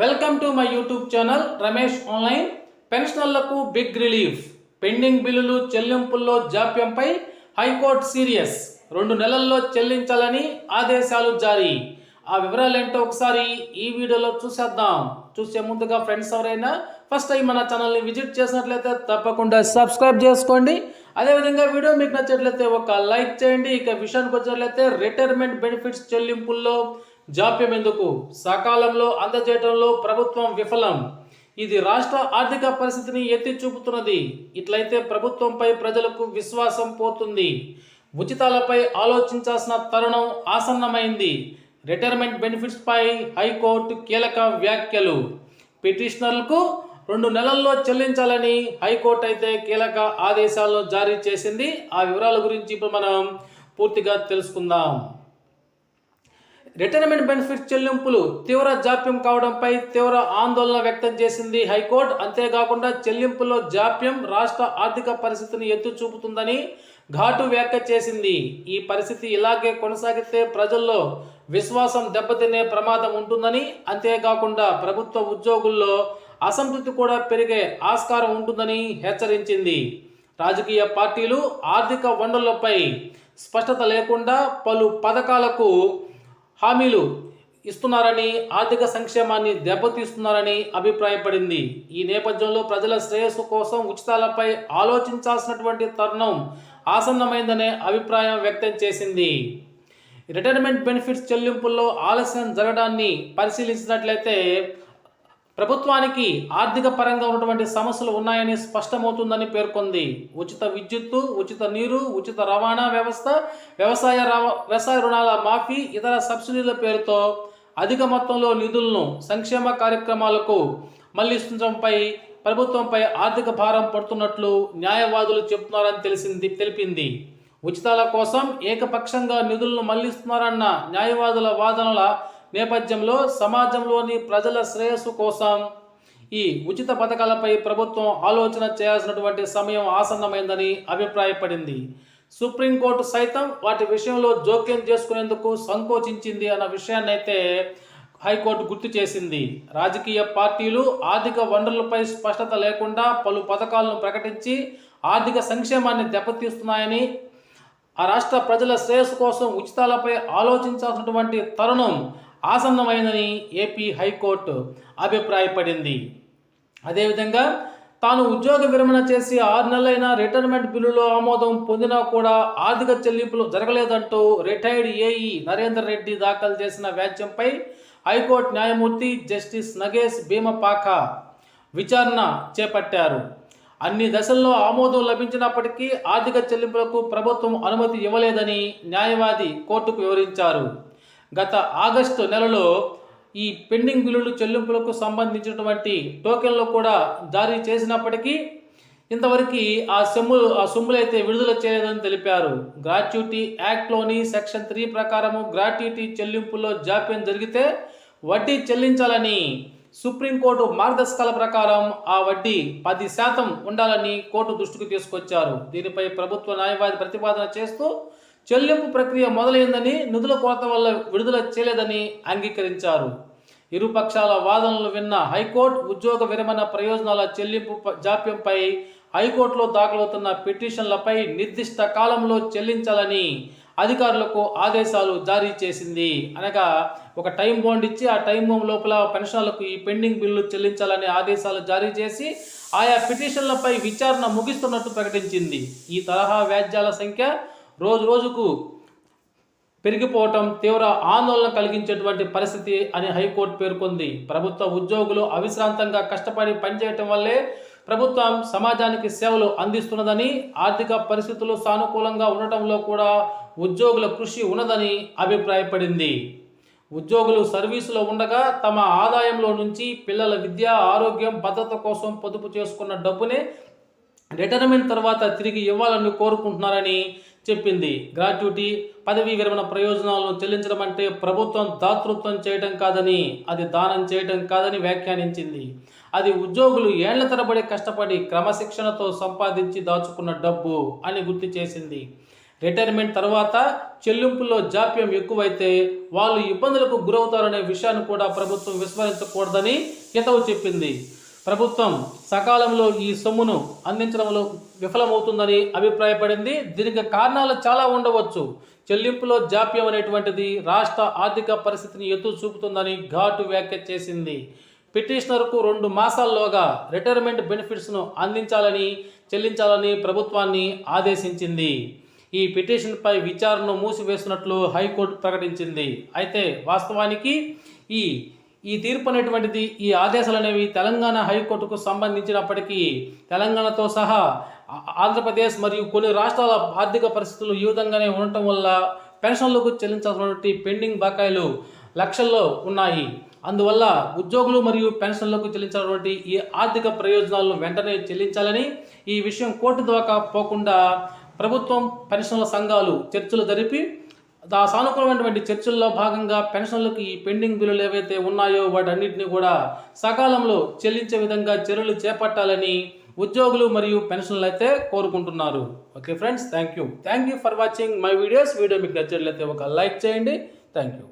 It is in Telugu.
Welcome to my YouTube channel Ramesh online పెన్షనర్లకు బిగ్ రిలీఫ్ పెండింగ్ బిల్లులు చెల్లింపుల్లో జాప్యంపై హైకోర్టు సీరియస్. రెండు నెలల్లో చెల్లించాలని ఆదేశాలు జారీ. ఆ వివరాలు ఏంటో ఒకసారి ఈ వీడియోలో చూసేద్దాం. చూసే ముందుగా ఫ్రెండ్స్ ఎవరైనా ఫస్ట్ టైం మన ఛానల్ని విజిట్ చేసినట్లయితే తప్పకుండా సబ్స్క్రైబ్ చేసుకోండి. అదేవిధంగా వీడియో మీకు నచ్చినట్లయితే ఒక లైక్ చేయండి. ఇక విషయానికి వచ్చినట్లయితే రిటైర్మెంట్ బెనిఫిట్స్ చెల్లింపుల్లో జాప్యం ఎందుకు? సకాలంలో అందజేయడంలో ప్రభుత్వం విఫలం. ఇది రాష్ట్ర ఆర్థిక పరిస్థితిని ఎత్తి చూపుతున్నది. ఇట్లయితే ప్రభుత్వంపై ప్రజలకు విశ్వాసం పోతుంది. ఉచితాలపై ఆలోచించాల్సిన తరుణం ఆసన్నమైంది. రిటైర్మెంట్ బెనిఫిట్స్పై హైకోర్టు కీలక వ్యాఖ్యలు. పిటిషనర్లకు రెండు నెలల్లో చెల్లించాలని హైకోర్టు అయితే కీలక ఆదేశాలను జారీ చేసింది. ఆ వివరాల గురించి ఇప్పుడు మనం పూర్తిగా తెలుసుకుందాం. రిటైర్మెంట్ బెనిఫిట్ చెల్లింపులు తీవ్ర జాప్యం కావడంపై తీవ్ర ఆందోళన వ్యక్తం చేసింది హైకోర్టు. అంతేకాకుండా చెల్లింపుల్లో జాప్యం రాష్ట్ర ఆర్థిక పరిస్థితిని ఎత్తు చూపుతుందని ఘాటు వ్యాఖ్య చేసింది. ఈ పరిస్థితి ఇలాగే కొనసాగితే ప్రజల్లో విశ్వాసం దెబ్బతినే ప్రమాదం ఉంటుందని అంతేకాకుండా ప్రభుత్వ ఉద్యోగుల్లో అసంతృప్తి కూడా పెరిగే ఆస్కారం ఉంటుందని హెచ్చరించింది. రాజకీయ పార్టీలు ఆర్థిక వనరులపై స్పష్టత లేకుండా పలు పథకాలకు హామీలు ఇస్తున్నారని ఆర్థిక సంక్షేమాన్ని దెబ్బతీస్తున్నారని అభిప్రాయపడింది. ఈ నేపథ్యంలో ప్రజల శ్రేయస్సు కోసం ఉచితాలపై ఆలోచించాల్సినటువంటి తరుణం ఆసన్నమైందనే అభిప్రాయం వ్యక్తం చేసింది. రిటైర్మెంట్ బెనిఫిట్స్ చెల్లింపుల్లో ఆలస్యం జరగడాన్ని పరిశీలించినట్లయితే ప్రభుత్వానికి ఆర్థిక పరంగా ఉన్నటువంటి సమస్యలు ఉన్నాయని స్పష్టమవుతుందని పేర్కొంది. ఉచిత విద్యుత్తు ఉచిత నీరు ఉచిత రవాణా వ్యవస్థ వ్యవసాయ వ్యవసాయ రుణాల మాఫీ ఇతర సబ్సిడీల పేరుతో అధిక మొత్తంలో నిధులను సంక్షేమ కార్యక్రమాలకు మళ్ళిస్తుండటంపై ప్రభుత్వంపై ఆర్థిక భారం పడుతున్నట్లు న్యాయవాదులు చెబుతున్నారని తెలిసింది తెలిపింది. ఉచితాల కోసం ఏకపక్షంగా నిధులను మళ్ళిస్తున్నారన్న న్యాయవాదుల వాదనల నేపథ్యంలో సమాజంలోని ప్రజల శ్రేయస్సు కోసం ఈ ఉచిత పథకాలపై ప్రభుత్వం ఆలోచన చేయాల్సినటువంటి సమయం ఆసన్నమైందని అభిప్రాయపడింది. సుప్రీంకోర్టు సైతం వాటి విషయంలో జోక్యం చేసుకునేందుకు సంకోచించింది అన్న విషయాన్ని అయితే హైకోర్టు గుర్తు చేసింది. రాజకీయ పార్టీలు ఆర్థిక వనరులపై స్పష్టత లేకుండా పలు పథకాలను ప్రకటించి ఆర్థిక సంక్షేమాన్ని దెబ్బతీస్తున్నాయని ఆ రాష్ట్ర ప్రజల శ్రేయస్సు కోసం ఉచితాలపై ఆలోచించాల్సినటువంటి తరుణం ఆసన్నమైనని ఏపీ హైకోర్టు అభిప్రాయపడింది. అదేవిధంగా తాను ఉద్యోగ విరమణ చేసి ఆరు నెలలైన రిటైర్మెంట్ బిల్లులో ఆమోదం పొందినా కూడా ఆర్థిక చెల్లింపులు జరగలేదంటూ రిటైర్డ్ ఏఈ నరేందర్ రెడ్డి దాఖలు చేసిన వ్యాజ్యంపై హైకోర్టు న్యాయమూర్తి జస్టిస్ నగేష్ భీమపాక విచారణ చేపట్టారు. అన్ని దశల్లో ఆమోదం లభించినప్పటికీ ఆర్థిక చెల్లింపులకు ప్రభుత్వం అనుమతి ఇవ్వలేదని న్యాయవాది కోర్టుకు వివరించారు. గత ఆగస్టు నెలలో ఈ పెండింగ్ బిల్లులు చెల్లింపులకు సంబంధించినటువంటి టోకెన్లు కూడా జారీ చేసినప్పటికీ ఇంతవరకు ఆ సొమ్ములు ఆ సొమ్ములు అయితే విడుదల చేయలేదని తెలిపారు. గ్రాట్యుటీ యాక్ట్లోని సెక్షన్ త్రీ ప్రకారము గ్రాట్యుటీ చెల్లింపుల్లో జాప్యం జరిగితే వడ్డీ చెల్లించాలని సుప్రీంకోర్టు మార్గదర్శకాల ప్రకారం ఆ వడ్డీ పది శాతం ఉండాలని కోర్టు దృష్టికి తీసుకొచ్చారు. దీనిపై ప్రభుత్వ న్యాయవాది ప్రతిపాదన చేస్తూ చెల్లింపు ప్రక్రియ మొదలైందని నిధుల కొరత వల్ల విడుదల చేయలేదని అంగీకరించారు. ఇరుపక్షాల వాదనలు విన్న హైకోర్టు ఉద్యోగ విరమణ ప్రయోజనాల చెల్లింపు జాప్యంపై హైకోర్టులో దాఖలవుతున్న పిటిషన్లపై నిర్దిష్ట కాలంలో చెల్లించాలని అధికారులకు ఆదేశాలు జారీ చేసింది. అనగా ఒక టైం బాండ్ ఇచ్చి ఆ టైం బాండ్ లోపల పెన్షన్లకు ఈ పెండింగ్ బిల్లు చెల్లించాలని ఆదేశాలు జారీ చేసి ఆయా పిటిషన్లపై విచారణ ముగిస్తున్నట్టు ప్రకటించింది. ఈ తరహా వ్యాజ్యాల సంఖ్య రోజు రోజుకు పెరిగిపోవటం తీవ్ర ఆందోళన కలిగించేటువంటి పరిస్థితి అని హైకోర్టు పేర్కొంది. ప్రభుత్వ ఉద్యోగులు అవిశ్రాంతంగా కష్టపడి పనిచేయటం వల్లే ప్రభుత్వం సమాజానికి సేవలు అందిస్తున్నదని ఆర్థిక పరిస్థితులు సానుకూలంగా ఉండటంలో కూడా ఉద్యోగుల కృషి ఉన్నదని అభిప్రాయపడింది. ఉద్యోగులు సర్వీసులో ఉండగా తమ ఆదాయంలో నుంచి పిల్లల విద్య ఆరోగ్యం భద్రత కోసం పొదుపు చేసుకున్న డబ్బునే రిటైర్మెంట్ తర్వాత తిరిగి ఇవ్వాలని కోరుకుంటున్నారని చెప్పింది. గ్రాట్యుటీ పదవీ విరమణ ప్రయోజనాలను చెల్లించడం అంటే ప్రభుత్వం దాతృత్వం చేయడం కాదని అది దానం చేయడం కాదని వ్యాఖ్యానించింది. అది ఉద్యోగులు ఏళ్ళ తరబడి కష్టపడి క్రమశిక్షణతో సంపాదించి దాచుకున్న డబ్బు అని గుర్తు చేసింది. రిటైర్మెంట్ తర్వాత చెల్లింపుల్లో జాప్యం ఎక్కువైతే వాళ్ళు ఇబ్బందులకు గురవుతారనే విషయాన్ని కూడా ప్రభుత్వం విస్మరించకూడదని హితవు చెప్పింది. ప్రభుత్వం సకాలంలో ఈ సొమ్మును అందించడంలో విఫలమవుతుందని అభిప్రాయపడింది. దీనికి కారణాలు చాలా ఉండవచ్చు. చెల్లింపులో జాప్యం అనేటువంటిది రాష్ట్ర ఆర్థిక పరిస్థితిని ఎత్తు చూపుతుందని ఘాటు వ్యాఖ్య చేసింది. పిటిషనర్కు రెండు మాసాల్లోగా రిటైర్మెంట్ బెనిఫిట్స్ను అందించాలని చెల్లించాలని ప్రభుత్వాన్ని ఆదేశించింది. ఈ పిటిషన్పై విచారణను మూసివేసినట్లు హైకోర్టు ప్రకటించింది. అయితే వాస్తవానికి ఈ ఈ తీర్పు అనేటువంటిది ఈ ఆదేశాలు అనేవి తెలంగాణ హైకోర్టుకు సంబంధించినప్పటికీ తెలంగాణతో సహా ఆంధ్రప్రదేశ్ మరియు కొన్ని రాష్ట్రాల ఆర్థిక పరిస్థితులు ఈ విధంగానే ఉండటం వల్ల పెన్షన్లకు చెల్లించాల్సినటువంటి పెండింగ్ బకాయిలు లక్షల్లో ఉన్నాయి. అందువల్ల ఉద్యోగులు మరియు పెన్షన్లకు చెల్లించాల్సినటువంటి ఈ ఆర్థిక ప్రయోజనాలను వెంటనే చెల్లించాలని ఈ విషయం కోర్టు ద్వారా పోకుండా ప్రభుత్వం పెన్షన్ల సంఘాలు చర్చలు జరిపి దా సానుకూలమైనటువంటి చర్చల్లో భాగంగా పెన్షన్లకు ఈ పెండింగ్ బిల్లులు ఏవైతే ఉన్నాయో వాటన్నిటిని కూడా సకాలంలో చెల్లించే విధంగా చర్యలు చేపట్టాలని ఉద్యోగులు మరియు పెన్షన్లు అయితే కోరుకుంటున్నారు. Okay friends thank you thank you for watching my videos. Video మీకు నచ్చినట్లయితే ఒక లైక్ చేయండి. Thank you